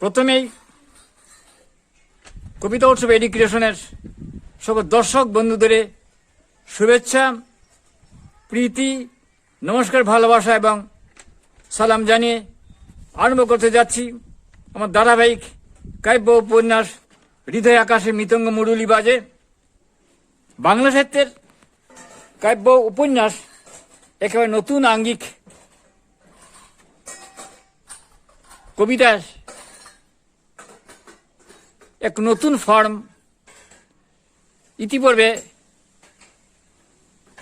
প্রথমেই কবিতা উৎসব এডুকেশনের সব দর্শক বন্ধুদের শুভেচ্ছা, প্রীতি, নমস্কার, ভালোবাসা এবং সালাম জানিয়ে আরম্ভ করতে যাচ্ছি আমার ধারাবাহিক কাব্য উপন্যাস হৃদয় আকাশে মৃতঙ্গ মুরুলি বাজে। বাংলা সাহিত্যের কাব্য উপন্যাস একেবারে নতুন আঙ্গিক কবিতা এক নতুন ফর্ম। ইতিপূর্বে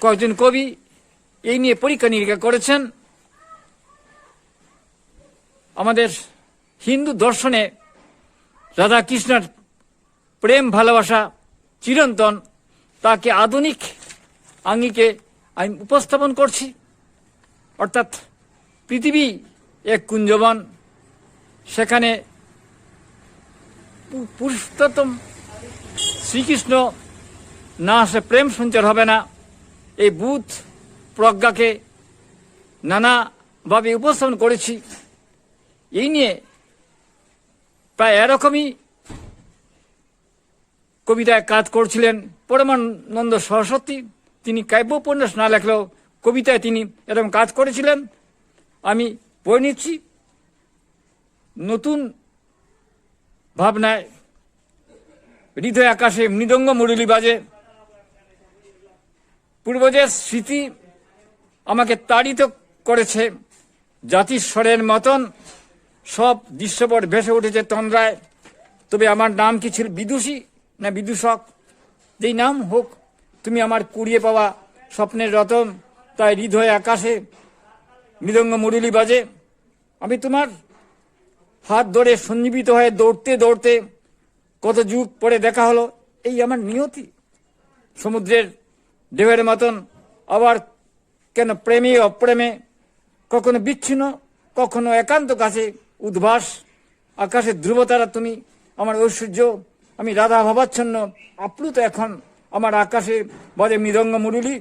কয়েকজন কবি এই নিয়ে পরীক্ষা নিরীক্ষা করেছেন। আমাদের হিন্দু দর্শনে রাধা কৃষ্ণের প্রেম, ভালোবাসা, চিরন্তন, তাকে আধুনিক আঙ্গিকে আমি উপস্থাপন করছি। অর্থাৎ পৃথিবী এক কুঞ্জবন, সেখানে পুরুষোত্তম শ্রীকৃষ্ণ না আসে প্রেম সঞ্চার হবে না। এই বুধ প্রজ্ঞাকে নানাভাবে উপস্থাপন করেছি। এই নিয়ে প্রায় এরকমই কবিতায় কাজ করছিলেন পরমানন্দ সরস্বতী। তিনি কাব্য উপন্যাস না লেখলেও কবিতায় তিনি এরকম কাজ করেছিলেন। আমি পড়ে নিচ্ছি। নতুন ভাবনায় হৃদয় আকাশে মৃদঙ্গ মুরলি বাজে। পূর্বজের স্মৃতি আমাকে তাড়িত করেছে, জাতিস্বরের মতন সব দৃশ্যপট ভেসে উঠেছে তন্দ্রায়। তবে আমার নাম কি ছিল বিদুষী না বিদূষক? যেই নাম হোক, তুমি আমার কুড়িয়ে পাওয়া স্বপ্নের রতন, তাই হৃদয় আকাশে মৃদঙ্গ মুরলি বাজে। আমি তোমার হাত ধরে সঞ্জীবিত হয়ে দৌড়তে দৌড়তে কত যুগ পরে দেখা হলো, এই আমার নিয়তি। সমুদ্রের ঢেউয়ের মতন আবার কেন প্রেমে অপ্রেমে, কখনো বিচ্ছিন্ন, কখনো একান্ত কাছে উদ্ভাস। আকাশের ধ্রুবতারা তুমি, আমার ঐশ্বর্য, আমি রাধা ভাবাচ্ছন্ন, আপ্লুত এখন আমার আকাশে বাজে মৃদঙ্গ মুরুলি।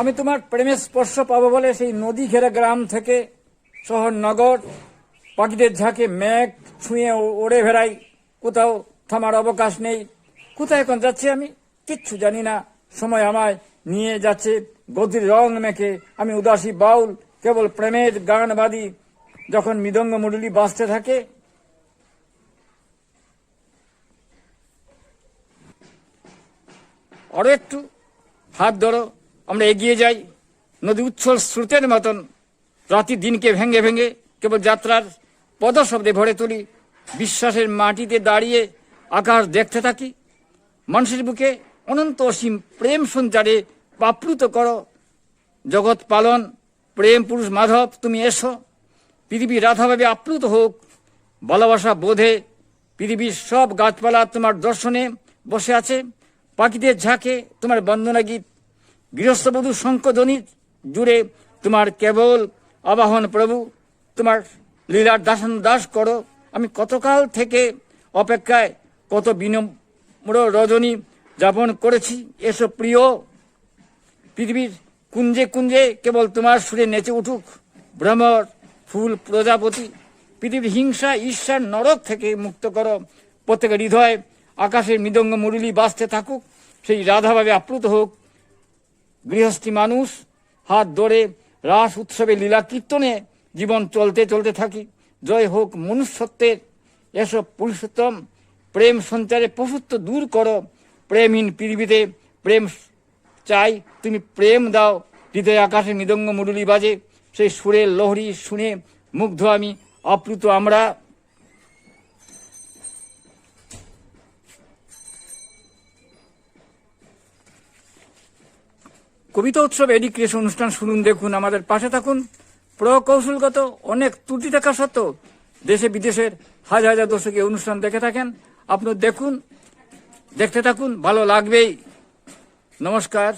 আমি তোমার প্রেমের স্পর্শ পাবো বলে সেই নদী ঘেরা গ্রাম থেকে শহর নগর পাখিদের ঝাঁকে মেঘ ছুঁয়ে ওড়ে ভেড়াই কোথাও থামার অবকাশ নেই। কোথায় এখন যাচ্ছি আমি? কিচ্ছু জানি না। সময় আমায় নিয়ে যাচ্ছে। গতির রং মেখে আমি উদাসী বাউল, কেবল প্রেমের গান বাদি। যখন মৃদঙ্গ মুরলি বাঁচতে থাকে, আরও একটু হাত ধরো। আমরা এগিয়ে যাই। নদী উচ্ছল স্রোতের মতন। রাতি দিনকে ভেঙে ভেঙে কেবল যাত্রার পদশব্দে ভরে তুলি। বিশ্বাসের মাটিতে দাঁড়িয়ে আকাশ দেখতে থাকি। মানুষের বুকে অনন্ত অসীম প্রেম সঞ্চারে প্লাপ্লুত করো। জগৎ পালন, প্রেম পুরুষ মাধব, তুমি এসো। পৃথিবী রাধাভাবে আপ্লুত হোক, ভালোবাসা বোধে পৃথিবীর সব গাছপালা তোমার দর্শনে বসে আছে। পাখিদের ঝাঁকে তোমার বন্দনা গীত, গৃহস্থবধূ শঙ্কধ্বনি জুড়ে তোমার কেবল আবাহন প্রভু, তোমার লীলার দাসন দাস করো। আমি কতকাল থেকে অপেক্ষায় কত বিনম্র রজনী যাপন করেছি। এসব প্রিয়, পৃথিবীর কুঞ্জে কুঞ্জে কেবল তোমার সুরে নেচে উঠুক। ভ্রমর, ফুল প্রজাপতি, পৃথিবীর হিংসা, ঈর্ষার নরক থেকে মুক্ত করো। প্রত্যেকের হৃদয় আকাশের মৃদঙ্গ মুরলি বাঁচতে থাকুক। সেই রাধাভাবে আপ্লুত হোক। গৃহস্থী মানুষ, হাত ধরে রাস উৎসবে লীলা কীর্তনে জীবন চলতে চলতে থাকি। জয় হোক মনুষ্যত্বের। এসব পুরুষোত্তম, প্রেম সঞ্চারে পশুত্ব দূর করো। প্রেমহীন পৃথিবীতে প্রেম চাই, তুমি প্রেম দাও। হৃদয় আকাশে মৃদঙ্গ মুরুলি বাজে। সেই সুরের লহরি শুনে মুগ্ধ আমি আপ্লুত আমরা। কবিতা উৎসব এডুকেশন অনুষ্ঠান শুনুন, দেখুন, আমাদের পাশে থাকুন। প্রকৌশলগত অনেক ত্রুটি থাকা সত্ত্বেও দেশে বিদেশের হাজার হাজার দর্শক অনুষ্ঠান দেখে থাকেন। আপনি দেখুন, দেখতে থাকুন, ভালো লাগবেই। নমস্কার।